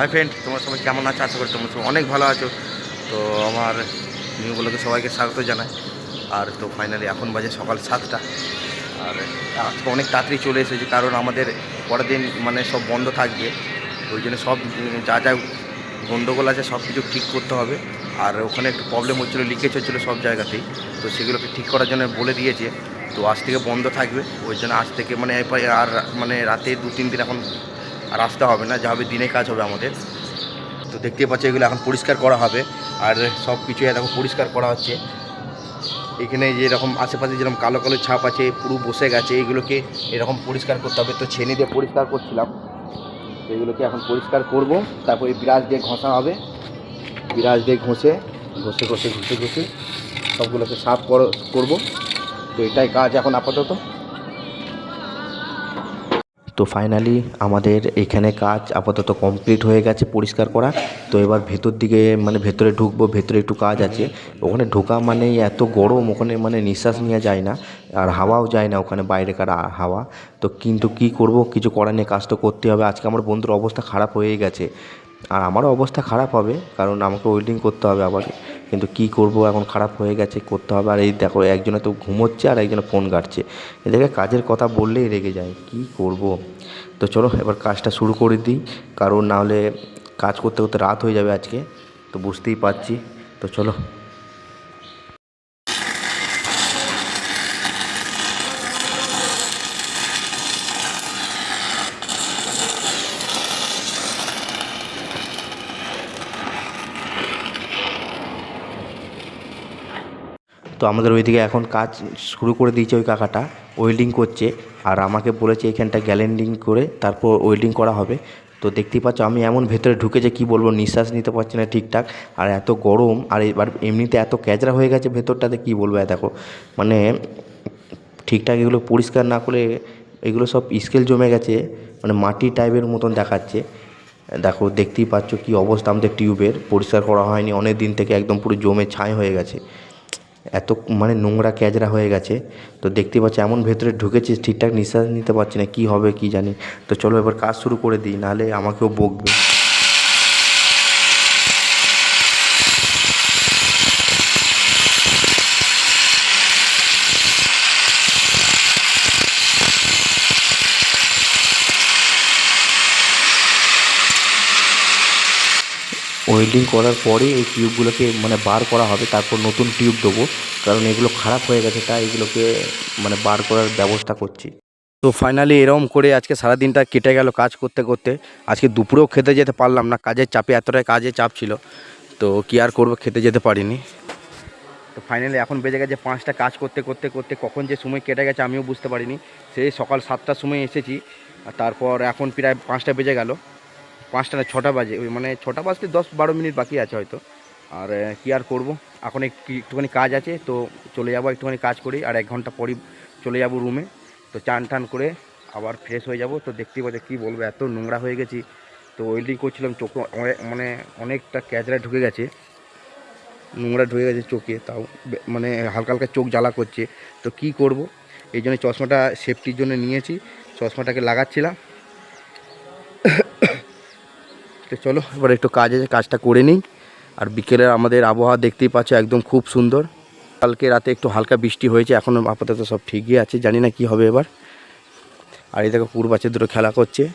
Hi friend তোমরা সবাই কেমন আছো? আশা করি তোমরা সবাই অনেক ভালো আছো। তো আমার নিউগুলোকে সবাইকে স্বাগত জানাই। আর তো ফাইনালি এখন বাজে সকাল সাতটা। আর আজকে অনেক তাড়াতাড়ি চলে এসেছি কারণ আমাদের পরের দিন মানে সব বন্ধ থাকবে। ওই জন্য সব যা যা গণ্ডগোল আছে সব কিছু ঠিক করতে হবে। আর ওখানে একটু প্রবলেম হচ্ছিল লিকেজ হচ্ছিল সব জায়গাতেই। তো সেগুলোকে ঠিক করার জন্য বলে দিয়েছে। তো আজ থেকে বন্ধ থাকবে। ওই জন্য আজ থেকে মানে আর মানে রাতে দু তিন দিন এখন আর আসতে হবে না, যা হবে দিনে কাজ হবে আমাদের। তো দেখতে পাচ্ছি এগুলো এখন পরিষ্কার করা হবে, আর সব কিছু এরকম পরিষ্কার করা হচ্ছে। এখানে যেরকম আশেপাশে যেরকম কালো কালো ছাপ আছে, পুরো বসে গেছে, এগুলোকে এরকম পরিষ্কার করতে হবে। তো ছেনি দিয়ে পরিষ্কার করছিলাম, তো এগুলোকে এখন পরিষ্কার করব। তারপরে বিরাজ দিয়ে ঘষা হবে। বিরাজ দিয়ে ঘষে ঘষে ঘষে ঘষে ঘষে সবগুলোকে সাফ কর- করব। তো এটাই কাজ এখন আপাতত। তো ফাইনালি আমাদের এখানে কাজ আপাতত কমপ্লিট হয়ে গেছে পরিষ্কার করা। তো এবার ভেতর দিকে মানে ভেতরে ঢুকবো, ভেতরে একটু কাজ আছে। ওখানে ঢোকা মানে এত গরম, ওখানে মানে নিঃশ্বাস নেওয়া যায় না। আর হাওয়াও যায় না ওখানে বাইরেকার কার হাওয়া। তো কিন্তু কি করব, কিছু করার নেই, কাজ তো করতে হবে। আজকে আমার বন্ধুর অবস্থা খারাপ হয়ে গেছে। আর আমারও অবস্থা খারাপ হবে, কারণ আমাকে ওয়েল্ডিং করতে হবে আবার। কিন্তু কি করব, এখন খারাপ হয়ে গেছে, করতে হবে। আর এই দেখো, একজনে তো ঘুমোচ্ছে আর একজনে ফোন কাটছে এদেরকে কাজের কথা বললেই রেগে যায়, কি করব? তো চলো, এবার কাজটা শুরু করে দিই, কারণ নাহলে কাজ করতে করতে রাত হয়ে যাবে আজকে, তো বুঝতেই পারছি। তো চলো। তো আমাদের ওইদিকে এখন কাজ শুরু করে দিয়েছে ওই কাকাটা ওয়েল্ডিং করছে। আর আমাকে বলেছে এখানটা গ্যালেন্ডিং করে তারপর ওয়েল্ডিং করা হবে। তো দেখতেই পাচ্ছ আমি এমন ভেতরে ঢুকেছে কি বলব, নিঃশ্বাস নিতে পারছি না ঠিকঠাক। আর এত গরম, আর এবার এমনিতে এত ক্যাচরা হয়ে গেছে ভেতরটাতে, কি বলব দেখো। মানে ঠিকঠাক এগুলো পরিষ্কার না করে এগুলো সব স্কেল জমে গেছে মানে মাটি টাইপের মতন দেখাচ্ছে। দেখো, দেখতেই পাচ্ছ কি অবস্থা আমাদের টিউবের, পরিষ্কার করা হয়নি অনেক দিন থেকে একদম পুরো জমে, ছাই হয়ে গেছে। এত মানে নোংরা ক্যাজরা হয়ে গেছে। তো দেখতে পাচ্ছি, এমন ভেতরে ঢুকেছে ঠিকঠাক নিঃশ্বাস নিতে পারছি না, কী হবে, কি জানি। তো চলো এবার কাজ শুরু করে দিই, নাহলে আমাকেও বকবে। ওয়েল্ডিং করার পরে এই টিউবগুলোকে মানে বার করা হবে, তারপর নতুন টিউব দেবো। কারণ এগুলো খারাপ হয়ে গেছে, তাই এগুলোকে মানে বার করার ব্যবস্থা করছি। তো ফাইনালি এরকম করে আজকে সারাদিনটা কেটে গেল কাজ করতে করতে। আজকে দুপুরেও খেতে যেতে পারলাম না, কাজের চাপে এতটাই কাজে চাপ ছিল। তো কি আর করব, খেতে যেতে পারিনি। তো ফাইনালি এখন বেজে গেছে পাঁচটা, কাজ করতে করতে করতে কখন যে সময় কেটে গেছে আমিও বুঝতে পারিনি। সেই সকাল সাতটার সময় এসেছি তারপর এখন প্রায় পাঁচটা বেজে গেল। পাঁচটা না ছটা বাজে। ওই মানে ছটা বাজতে দশ বারো মিনিট বাকি আছে হয়তো। আর কি আর করব? এখন একটু একটুখানি কাজ আছে, তো চলে যাব, একটুখানি কাজ করি, আর এক ঘণ্টা পরই চলে যাব রুমে। তো চান টান করে আবার ফ্রেশ হয়ে যাব। তো দেখতেই পাচ্ছি, কী বলব, এত নোংরা হয়ে গেছি। তো ওয়েল্ডিং করছিলাম, চোখ মানে অনেকটা ক্যাচরা ঢুকে গেছে। নোংরা ঢুকে গেছে চোখে, তাও মানে হালকা হালকা চোখ জ্বালা করছে। তো কি করব? এই জন্য চশমাটা সেফটির জন্য নিয়েছি। চশমাটাকে লাগাচ্ছিলাম। তো চলো, এবার একটু কাজ আছে কাজটা করে নিই। আর বিকেলের আমাদের আবহাওয়া দেখতেই পাচ্ছ একদম খুব সুন্দর। কালকে রাতে একটু হালকা বৃষ্টি হয়েছে, এখন আপাতত সব ঠিকই আছে, জানি না কি হবে এবার। আর এই দেখো কুকুর বাচ্চা দুটো খেলা করছে।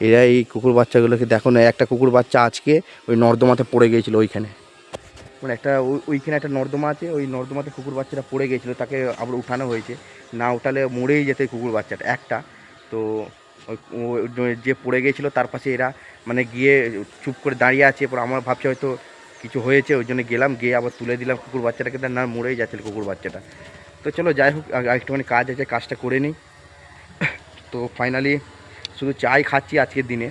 এরা এই কুকুর বাচ্চাগুলোকে দেখো না, একটা কুকুর বাচ্চা আজকে ওই নর্দমাতে পড়ে গিয়েছিল ওইখানে। মানে একটা ওই- ওইখানে একটা নর্দমা আছে, ওই নর্দমাতে কুকুর বাচ্চাটা পড়ে গিয়েছিল, তাকে আবার উঠানো হয়েছে। না উঠালে মরেই যেত কুকুর বাচ্চাটা, একটা। তো ওই যে পড়ে গিয়েছিল, তার পাশে এরা মানে গিয়ে চুপ করে দাঁড়িয়ে আছে, এরপর আমার ভাবছে হয়তো কিছু হয়েছে, ওই জন্য গেলাম, গিয়ে আবার তুলে দিলাম কুকুর বাচ্চাটাকে, তা না, মরেই যাচ্ছিল কুকুর বাচ্চাটা। তো চলো, যাই হোক একটুখানি কাজ আছে, কাজটা করে নিই। তো ফাইনালি শুধু চাই খাচ্ছি আজকের দিনে,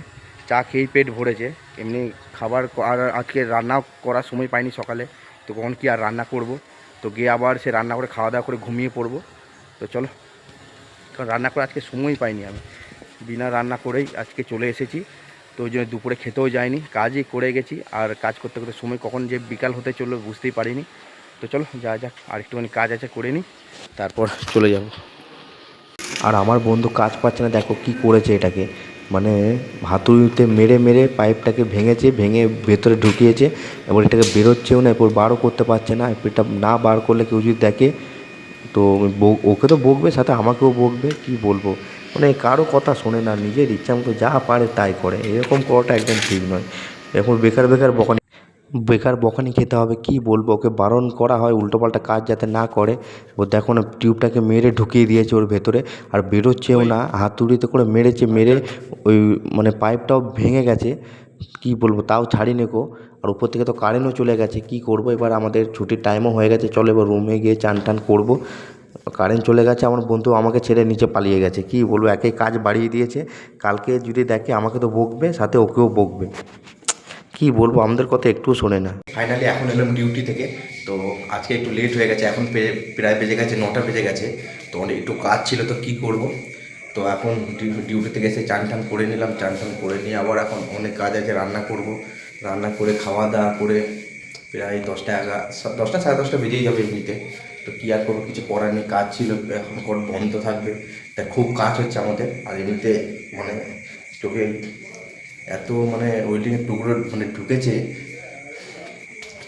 চা খেয়েই পেট ভরেছে, এমনি খাবার আর আজকে রান্না করার সময় পাইনি সকালে, তো কখন কি আর রান্না করব? তো গিয়ে আবার সে রান্না করে খাওয়া দাওয়া করে ঘুমিয়ে পড়ব। তো চলো, কারণ রান্না করে আজকে সময়ই পাইনি আমি। বিনা রান্না করেই আজকে চলে এসেছি। তো ওই জন্য দুপুরে খেতেও যায়নি কাজই করে গেছি, আর কাজ করতে করতে সময় কখন যে বিকাল হতে চলল বুঝতেই পারিনি। তো চলো যা যাক, আর একটুখানি কাজ আছে করে নিই, তারপর চলে যাব। আর আমার বন্ধু কাজ পাচ্ছে না, দেখো কি করেছে এটাকে। মানে হাতুড়িতে মেরে মেরে পাইপটাকে ভেঙেছে, ভেঙে ভেতরে ঢুকিয়েছে, এবার এটাকে বেরোচ্ছেও না, এরপর বারও করতে পারছে না এটা না বার করলে কেউ যদি দেখে, তো ওকে তো বকবে, সাথে আমাকেও বকবে, কি বলব? মানে কারও কথা শোনে না নিজের ইচ্ছা মতো যা পারে তাই করে। এরকম করাটা একদম ঠিক নয়। এখন বেকার বেকার বকানি বেকার বকানি খেতে হবে কি বলব? ওকে বারণ করা হয় উল্টোপাল্টা কাজ যাতে না করে। ও দেখো না টিউবটাকে মেরে ঢুকিয়ে দিয়েছে ওর ভেতরে আর বেরোচ্ছেও না। হাতুড়িতে করে মেরেছে মেরে ওই মানে পাইপটাও ভেঙে গেছে। কি বলব? তাও ছাড়িনি কো। আর উপর থেকে তো কারেন্টও চলে গেছে কি করব? এবার আমাদের ছুটির টাইমও হয়ে গেছে। চলো এবার রুমে গিয়ে চান টান করব। কারেন্ট চলে গেছে, আমার বন্ধু আমাকে ছেড়ে নিচে পালিয়ে গেছে। কি বলব একে কাজ বাড়িয়ে দিয়েছে। কালকে যদি দেখে আমাকে তো বকবে, সাথে ওকেও বকবে। কি বলব, আমাদের কথা একটুও শোনে না। ফাইনালি এখন এলাম ডিউটি থেকে, তো আজকে একটু লেট হয়ে গেছে, এখন প্রায় বেজে গেছে, নটা বেজে গেছে। তো অনেক একটু কাজ ছিল, তো কি করব? তো এখন ডিউটি থেকে এসে চান টান করে নিলাম, চান টান করে নিয়ে আবার এখন অনেক কাজ আছে, রান্না করব। রান্না করে, খাওয়া দাওয়া করে প্রায় দশটা এগারো, দশটা সাড়ে দশটা বেজেই যাবে এমনিতে। তো কী আর করব, কিছু করার নেই, কাজ ছিল, এখন বন্ধ থাকবে, তা খুব কাজ হচ্ছে আমাদের। আর এমনিতে মানে চোখে এত মানে ওয়েল্ডিংয়ের টুকরো মানে ঢুকেছে,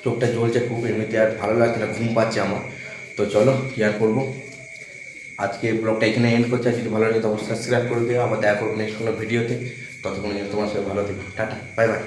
চোখটা জ্বলছে খুব, এমনিতে আর ভালো লাগছে না, ঘুম পাচ্ছে আমার। তো চলো, কি আর করব? আজকে ব্লগটা এখানে এন্ড করছি যদি ভালো লাগে তো অবশ্যই সাবস্ক্রাইব করে দিও, আবার দেখা করব নেক্সট কোনো ভিডিওতে। ততক্ষণ তোমার সাথে ভালো থেকো, টাটা বাই বাই